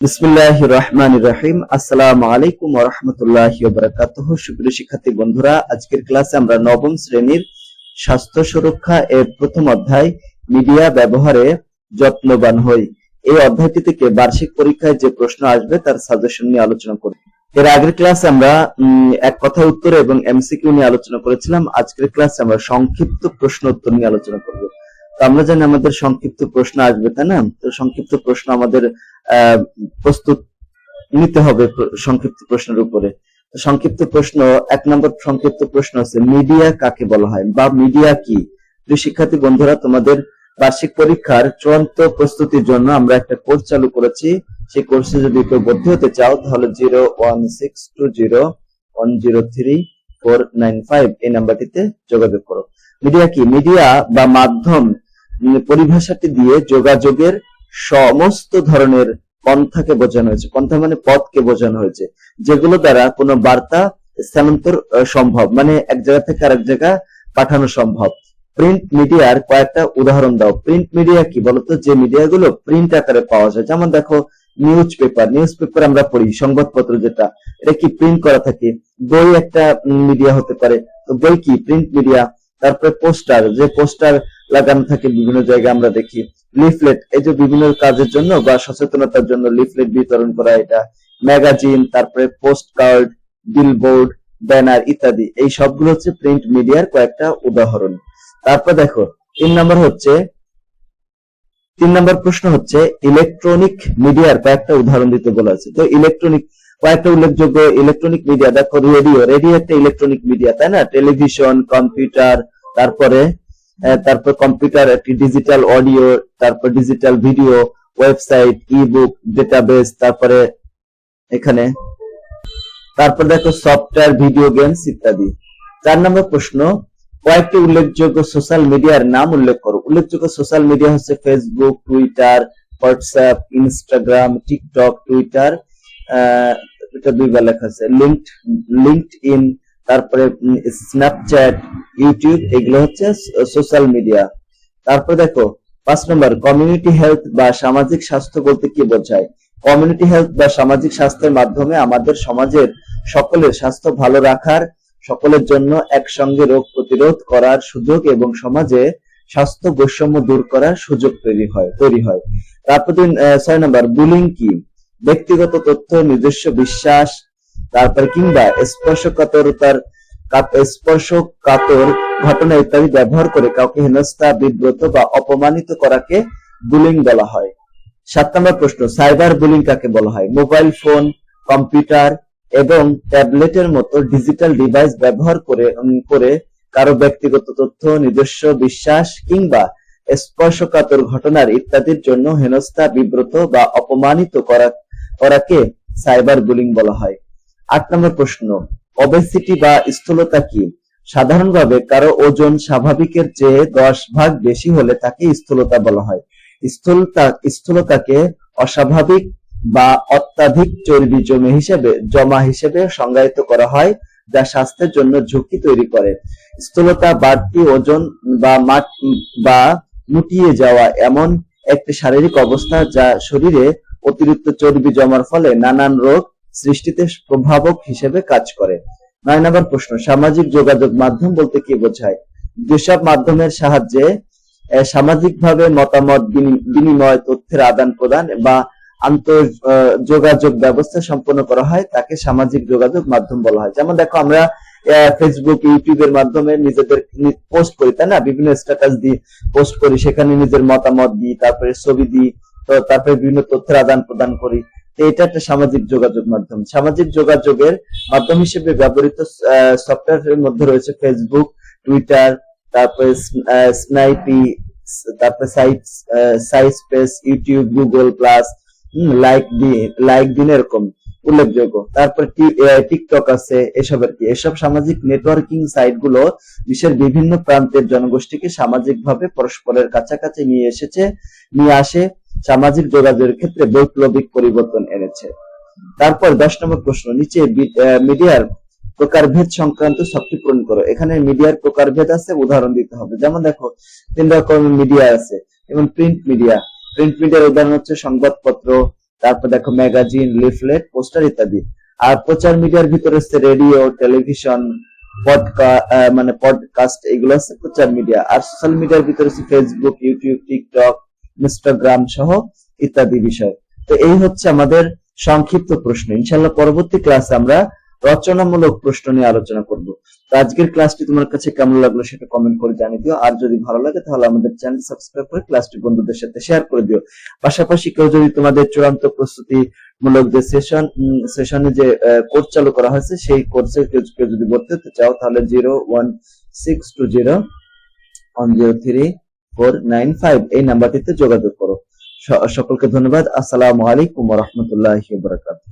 বিসমিল্লাহ রহমান রহিম আসসালামু আলাইকুম রহমতুল্লাহ বারাকাতুহ সুপ্রিয় শিক্ষার্থী বন্ধুরা, আজকের ক্লাসে আমরা নবম শ্রেণির স্বাস্থ্য সুরক্ষা এর প্রথম অধ্যায়, মিডিয়া ব্যবহারে যত্নবান হই। এই অধ্যায়টি থেকে বার্ষিক পরীক্ষায় যে প্রশ্ন আসবে, তার সাজেশন নিয়ে আলোচনা করি। এর আগের ক্লাসে আমরা এক কথা উত্তর এবং এমসিকিউ নিয়ে আলোচনা করেছিলাম। আজকের ক্লাসে আমরা সংক্ষিপ্ত প্রশ্ন উত্তর নিয়ে আলোচনা করব। আমরা জানি আমাদের সংক্ষিপ্ত প্রশ্ন আসবে, তাই না? তো সংক্ষিপ্ত প্রশ্ন আমাদের প্রস্তুত নিতে হবে সংক্ষিপ্ত প্রশ্নের উপরে। সংক্ষিপ্ত প্রশ্ন, এক নম্বর সংক্ষিপ্ত প্রশ্ন আছে মিডিয়া কাকে বলা হয়? বা মিডিয়া কি? শিক্ষার্থী বন্ধুরা, তোমাদের বার্ষিক পরীক্ষার চূড়ান্ত প্রস্তুতির জন্য আমরা একটা কোর্স চালু করেছি। সেই কোর্সে যদি কেউ ভর্তি হতে চাও, তাহলে zero one six two zero one zero three four nine five এই নাম্বারটিতে যোগাযোগ করো। মিডিয়া কি? মিডিয়া বা মাধ্যম পরিভাষাটি দিয়ে যোগাযোগের সমস্ত ধরনের পন্থাকে বোঝানো হয়েছে। পন্থা মানে পথকে বোঝানো হয়েছে, যেগুলো দ্বারা কোনো বার্তা স্থানান্তর সম্ভব মানে এক জায়গা থেকে আরেক জায়গা পাঠানো সম্ভব। প্রিন্ট মিডিয়ার কয়েকটা উদাহরণ দাও। প্রিন্ট মিডিয়া কি বলতো? যে মিডিয়াগুলো প্রিন্ট আকারে পাওয়া যায়। যেমন দেখো, নিউজ পেপার। নিউজ পেপার আমরা পড়ি, সংবাদপত্র যেটা, এটা কি প্রিন্ট করা থাকে? বই একটা মিডিয়া হতে পারে। তো বই কি? Print media. তারপরে পোস্টার। যে পোস্টার লাগানো থাকে, বিভিন্ন জায়গায় আমরা দেখি। লিফলেট এই যে বিভিন্ন কাজের জন্য বা সচেতনতার জন্য লিফলেট বিতরণ করা, এটা ম্যাগাজিন তারপরে পোস্ট কার্ড বিলবোর্ড ব্যানার ইত্যাদি। এই সবগুলো হচ্ছে প্রিন্ট মিডিয়ার কয়েকটা উদাহরণ। তারপর দেখো, তিন নম্বর হচ্ছে, তিন নম্বর প্রশ্ন হচ্ছে ইলেকট্রনিক মিডিয়ার কয়েকটা উদাহরণ দিতে বলা আছে তো ইলেকট্রনিক কয়েকটা উল্লেখযোগ্য ইলেকট্রনিক মিডিয়া দেখো রেডিও রেডিও একটা ইলেকট্রনিক মিডিয়া তাই না? টেলিভিশন কম্পিউটার তারপরে তারপর কম্পিউটার একটি ডিজিটাল অডিও তারপর digital video website e book database তারপরে এখানে। তারপর দেখো সফটওয়্যার ভিডিও গেমস ইত্যাদি। চার নম্বর প্রশ্ন, কয়েকটি উল্লেখযোগ্য সোশ্যাল মিডিয়ার নাম উল্লেখ করো। উল্লেখযোগ্য সোশ্যাল মিডিয়া হচ্ছে Facebook Twitter WhatsApp Instagram TikTok Twitter এটা দুইবার লেখা আছে। লিঙ্কড লিঙ্কড ইন তারপরে স্ন্যাপচ্যাট ইউটিউব এগুলো হচ্ছে সোশ্যাল মিডিয়া তারপর দেখো, পাঁচ নম্বর কমিউনিটি হেলথ বা সামাজিক স্বাস্থ্য বলতে কি বোঝায়? কমিউনিটি হেলথ বা সামাজিক স্বাস্থ্যের মাধ্যমে আমাদের সমাজের সকলের স্বাস্থ্য ভালো রাখার, সকলের জন্য একসঙ্গে রোগ প্রতিরোধ করার সুযোগ এবং সমাজে স্বাস্থ্য বৈষম্য দূর করার সুযোগ তৈরি হয় তৈরি হয়। তারপর ছয় নম্বর বুলিং কি? ব্যক্তিগত তথ্য, নিজস্ব বিশ্বাস তারপর কিংবা স্পর্শকাতরতার কাত- স্পর্শকাতর ঘটনা ইত্যাদি ব্যবহার করে কাউকে হেনস্থা, বিব্রত বা অপমানিত করাকে বুলিং বলা হয়। সাত নম্বর প্রশ্ন, সাইবার বুলিং কাকে বলা হয়? মোবাইল ফোন, কম্পিউটার এবং ট্যাবলেটের মতো ডিজিটাল ডিভাইস ব্যবহার করে করে কারও ব্যক্তিগত তথ্য, নিজস্ব বিশ্বাস কিংবা স্পর্শকাতর ঘটনার ইত্যাদির জন্য হেনস্থা, বিব্রত বা অপমানিত করা করাকে সাইবার বুলিং বলা হয়। আট নম্বর প্রশ্ন ওবেসিটি বা স্থূলতা কি? সাধারণভাবে কারও ওজন স্বাভাবিকের চেয়ে দশ ভাগ বেশি হলে তাকে স্থূলতা বলা হয়। স্থূলতা, স্থূলতাকে অস্বাভাবিক বা অত্যাধিক চর্বি জমে হিসেবে, জমা হিসেবে সংজ্ঞায়িত করা হয়, যা স্বাস্থ্যের জন্য ঝুঁকি তৈরি করে। স্থূলতা বাড়তি ওজন বা মাট বা মুটিয়ে যাওয়া এমন একটি শারীরিক অবস্থা যা শরীরে অতিরিক্ত চর্বি জমার ফলে নানান রোগ সৃষ্টিতে প্রভাবক হিসেবে কাজ করে। নয় নম্বর প্রশ্ন, সামাজিক যোগাযোগ মাধ্যম বলতে কি বোঝায়? যেসব মাধ্যমের সাহায্যে সামাজিকভাবে মতামত বিনিময়, তথ্যের আদান প্রদান বা আন্তর যোগাযোগ ব্যবস্থা সম্পন্ন করা হয়, তাকে সামাজিক যোগাযোগ মাধ্যম বলা হয়। যেমন দেখো আমরা ফেসবুক ইউটিউবের মাধ্যমে নিজেদের পোস্ট করি, তাই না? বিভিন্ন স্ট্যাটাস দিই পোস্ট করি, সেখানে নিজের মতামত দিই, তারপরে ছবি দিই তারপরে বিভিন্ন তথ্যের আদান প্রদান করি। এটা একটা সামাজিক যোগাযোগ মাধ্যম। সামাজিক যোগাযোগের মাধ্যম হিসেবে ব্যবহৃত সফটওয়্যারের মধ্যে রয়েছে ফেসবুক টুইটার তারপরে স্নাইপি তারপরে site সাইস্পেস YouTube Google plus like like দিন এরকম উল্লেখযোগ্য। তারপরে টিকটক আছে এসব আর কি। এসব সামাজিক নেটওয়ার্কিং সাইটগুলো বিশ্বের বিভিন্ন প্রান্তের জনগোষ্ঠীকে সামাজিকভাবে পরস্পরের কাছাকাছি নিয়ে এসেছে, নিয়ে আসে। সামাজিক যোগাযোগের ক্ষেত্রে বৈপ্লবিক পরিবর্তন এনেছে। তারপর দশ নম্বর প্রশ্ন, নিচে মিডিয়ার প্রকারভেদ সংক্রান্ত সবটি পূরণ করো। এখানে মিডিয়ার প্রকারভেদ আছে, উদাহরণ দিতে হবে। যেমন দেখো, তিন রকমের মিডিয়া আছে, যেমন প্রিন্ট মিডিয়া। প্রিন্ট মিডিয়ার উদাহরণ হচ্ছে সংবাদপত্র, তারপর দেখো ম্যাগাজিন, লিফলেট, পোস্টার ইত্যাদি। আর প্রচার মিডিয়ার ভিতরে হচ্ছে রেডিও, টেলিভিশন মানে পডকাস্ট, এগুলো হচ্ছে প্রচার মিডিয়া। আর সোশ্যাল মিডিয়ার ভিতরে হচ্ছে ফেসবুক, ইউটিউব, টিকটক ইনস্টাগ্রাম সহ ইত্যাদি বিষয়। তো এই হচ্ছে আমাদের সংক্ষিপ্ত প্রশ্ন। ইনশাল্লাহ পরবর্তী ক্লাসে আমরা রচনামূলক প্রশ্ন নিয়ে আলোচনা করব। তো আজকের ক্লাসটি তোমার কাছে কেমন লাগল সেটা কমেন্ট করে জানিয়ে দিও। আর যদি ভালো লাগে তাহলে আমাদের চ্যানেল সাবস্ক্রাইব করে ক্লাসটি বন্ধুদের সাথে শেয়ার করে দিও। পাশাপাশি কেউ যদি তোমাদের চূড়ান্ত প্রস্তুতি মূলক যে সেশন সেশনে যে কোর্স চালু করা হয়েছে, সেই কোর্সে কেউ যদি ভর্তি হতে চাও তাহলে zero one six two zero one zero three four nine five এই নাম্বারটিতে যোগাযোগ করো। সকলকে ধন্যবাদ। আসসালামু আলাইকুম রহমতুল্লাহ বারাকাতুহু।